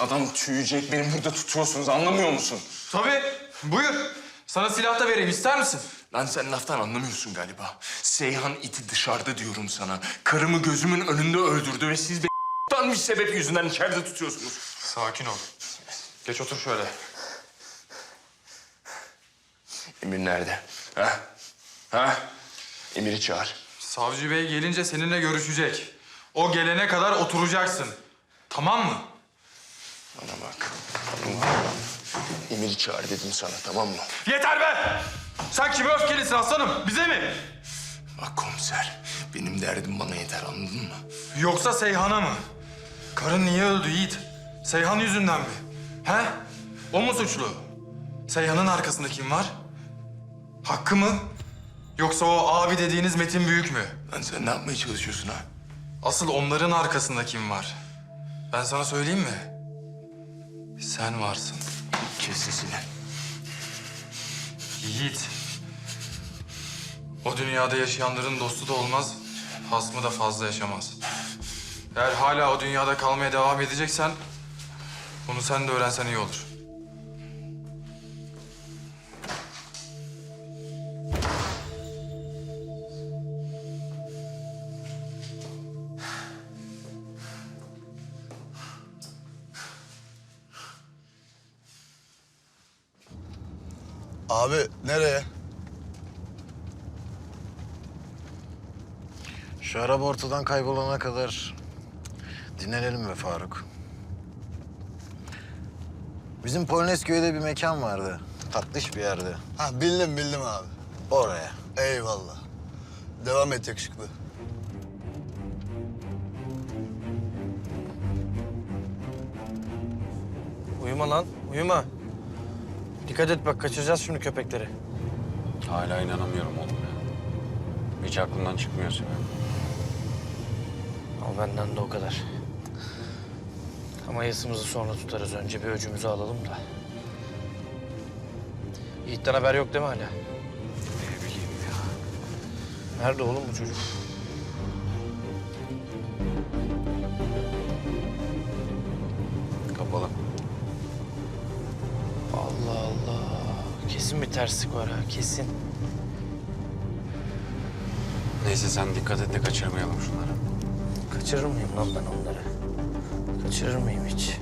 Adam tüyecek beni burada tutuyorsunuz anlamıyor musun? Tabii. Buyur. Sana silah da vereyim. ister misin? Lan sen laftan anlamıyorsun galiba. Seyhan iti dışarıda diyorum sana. Karımı gözümün önünde öldürdü ve siz beni bir sebep yüzünden içeride tutuyorsunuz. Sakin ol. Geç otur şöyle. Emir nerede? Ha? Ha? Emir'i çağır. Savcı bey gelince seninle görüşecek. O gelene kadar oturacaksın. Tamam mı? Bana bak. Emir'i çağır dedim sana tamam mı? Yeter be! Sen kime öfkelisin aslanım? Bize mi? Bak komiser, benim derdim bana yeter anladın mı? Yoksa Seyhan'a mı? Karın niye öldü Yiğit? Seyhan yüzünden mi? He? O mu suçlu? Seyhan'ın arkasında kim var? Hakkı mı? Yoksa o abi dediğiniz Metin Büyük mü? Lan sen ne yapmaya çalışıyorsun ha? Asıl onların arkasında kim var? Ben sana söyleyeyim mi? Sen varsın. Kes sesini. Yiğit. O dünyada yaşayanların dostu da olmaz, hasmı da fazla yaşamaz. Eğer hala o dünyada kalmaya devam edeceksen... ...bunu sen de öğrensen iyi olur. Abi nereye? Şu araba ortadan kaybolana kadar dinlenelim be Faruk. Bizim Polonezköy'de bir mekan vardı. Tatlış bir yerde. Ha bildim bildim abi. Oraya. Eyvallah. Devam et yakışıklı. Uyuma lan, uyuma. Dikkat et bak, kaçıracağız şimdi köpekleri. Hala inanamıyorum oğlum ya. Hiç aklımdan çıkmıyor senin. Al benden de o kadar. Ama yasımızı sonra tutarız. Önce bir öcümüzü alalım da. Yiğit'ten haber yok değil mi hala? Ne bileyim ya. Nerede oğlum bu çocuk? Kesin bir terslik var ha, kesin. Neyse sen dikkat et de kaçırmayalım şunları. Kaçırır mıyım lan ben onları? Kaçırır mıyım hiç?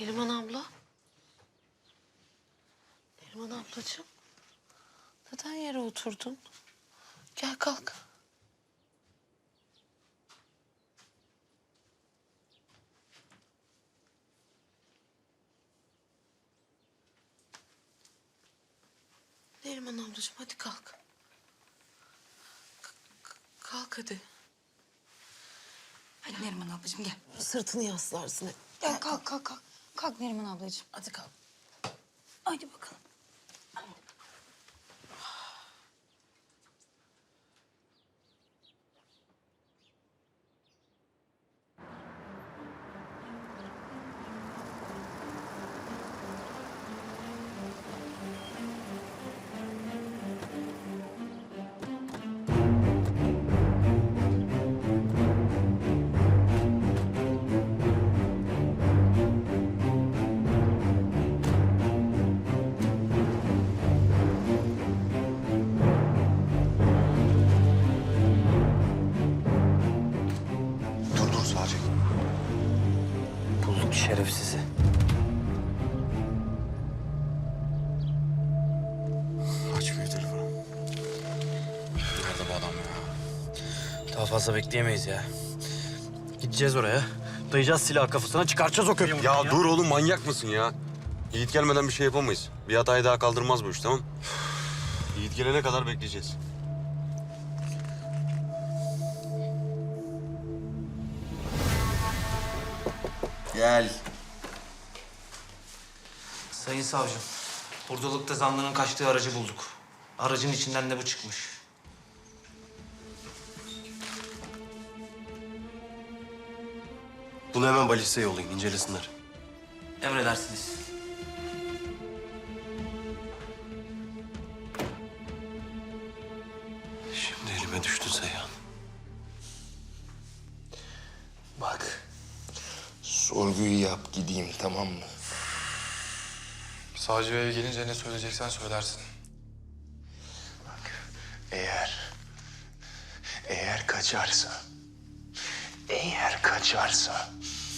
Neriman abla. Neriman ablacığım. Neden yere oturdun? Gel kalk. Neriman ablacığım hadi kalk. K- Kalk hadi. Hadi Neriman ablacığım gel. Sırtını yaslarsın. hadi. Gel kalk kalk kalk. Kalk Neriman ablacığım. Hadi kalk. Hadi bakalım. Fazla bekleyemeyiz ya. Gideceğiz oraya. Dayayacağız silah kafasına, çıkartacağız o köpeği. Ya dur oğlum manyak mısın ya? Yiğit gelmeden bir şey yapamayız. Bir hatayı daha kaldırmaz bu iş tamam? Yiğit gelene kadar bekleyeceğiz. Gel. Sayın savcım, buradalıkta zanlının kaçtığı aracı bulduk. Aracın içinden de bu çıkmış. Bunu hemen balisteye yollayın, incelesinler. Emredersiniz. Şimdi elime düştün Seyhan. Bak, sorguyu yap gideyim tamam mı? Savcı Bey'e gelince ne söyleyeceksen söylersin. Bak, eğer... Eğer kaçarsa... Eğer kaçarsa...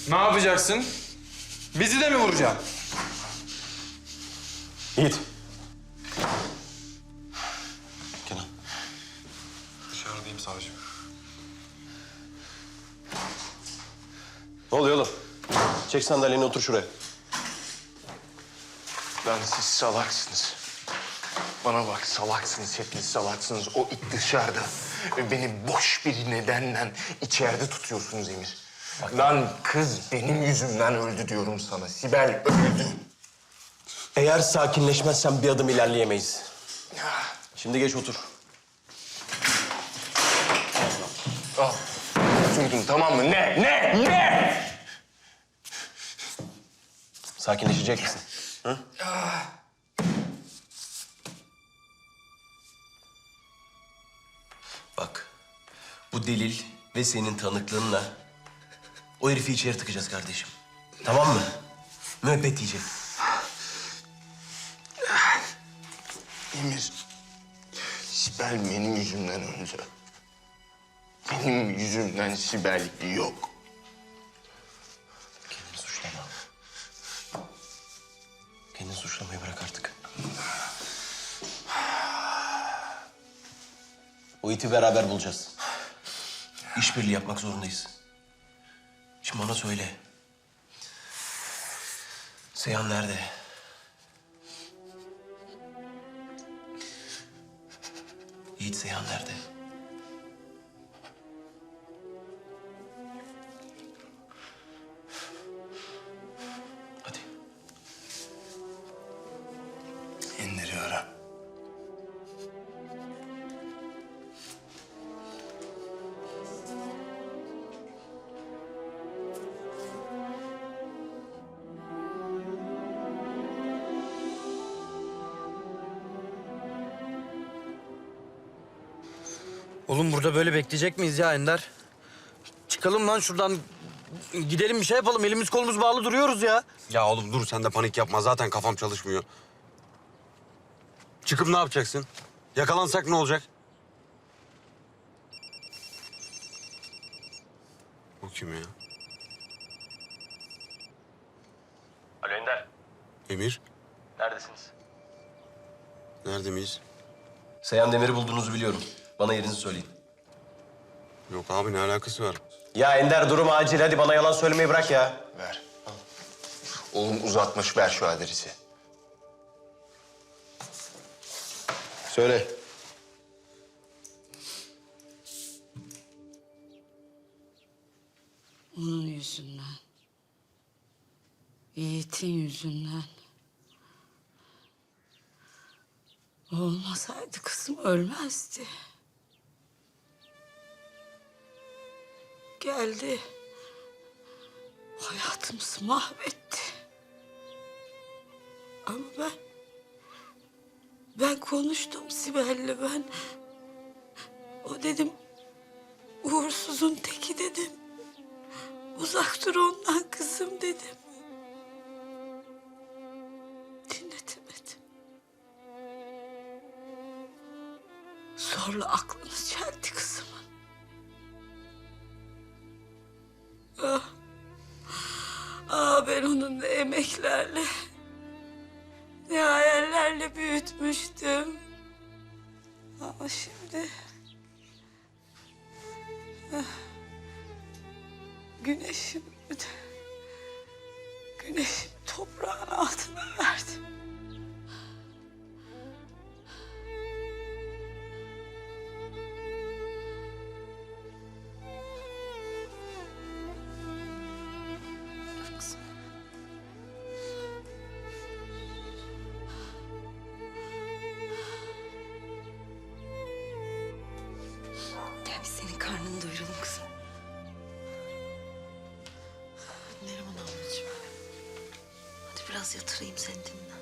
Ne yapacaksın? Bizi de mi vuracaksın? Yiğit. Kenan. Dışarıdayım savcım. Ne oluyor oğlum? Çek sandalyeni otur şuraya. Lan siz salaksınız. Bana bak salaksınız, hepiniz salaksınız. O it dışarıda. Beni boş bir nedenle içeride tutuyorsunuz Emir. Lan kız benim yüzümden öldü diyorum sana. Sibel öldü. Eğer sakinleşmezsen bir adım ilerleyemeyiz. Şimdi geç otur. Al. Oturdun tamam mı? Ne? Ne? Ne? Sakinleşecek misin? Hı? Bak, bu delil ve senin tanıklığınla o herifi içeri tıkacağız kardeşim. Tamam mı? Müebbet yiyecek. Emir. Sibel benim yüzümden öldü. Benim yüzümden Sibel yok. O iti beraber bulacağız. İşbirliği yapmak zorundayız. Şimdi ona söyle. Seyhan nerede? Yiğit Seyhan nerede? Oğlum burada böyle bekleyecek miyiz ya Ender? Çıkalım lan şuradan. Gidelim bir şey yapalım. Elimiz kolumuz bağlı duruyoruz ya. Ya oğlum dur sen de panik yapma. Zaten kafam çalışmıyor. Çıkıp ne yapacaksın? Yakalansak ne olacak? Bu kim ya? Alo Ender. Emir, Neredesiniz? nerede miyiz? Seyhan Demir'i bulduğunuzu biliyorum. Bana yerinizi söyleyin. Yok abi ne alakası var? Ya Ender durum acil. Hadi bana yalan söylemeyi bırak ya. Ver. Al. Oğlum uzatmış ver şu adresi. Söyle. Onun yüzünden. Yiğit'in yüzünden. Olmasaydı kızım ölmezdi. Geldi. Hayatımızı mahvetti. Ama ben... Ben konuştum Sibel'le ben. O dedim... Uğursuzun teki dedim. Uzak dur ondan kızım dedim. Dinletemedim. Zorla aklını çeldi Ah. Ah ben onu ne emeklerle, ne hayallerle büyütmüştüm. Ama şimdi... biraz yatırayım seni dinle.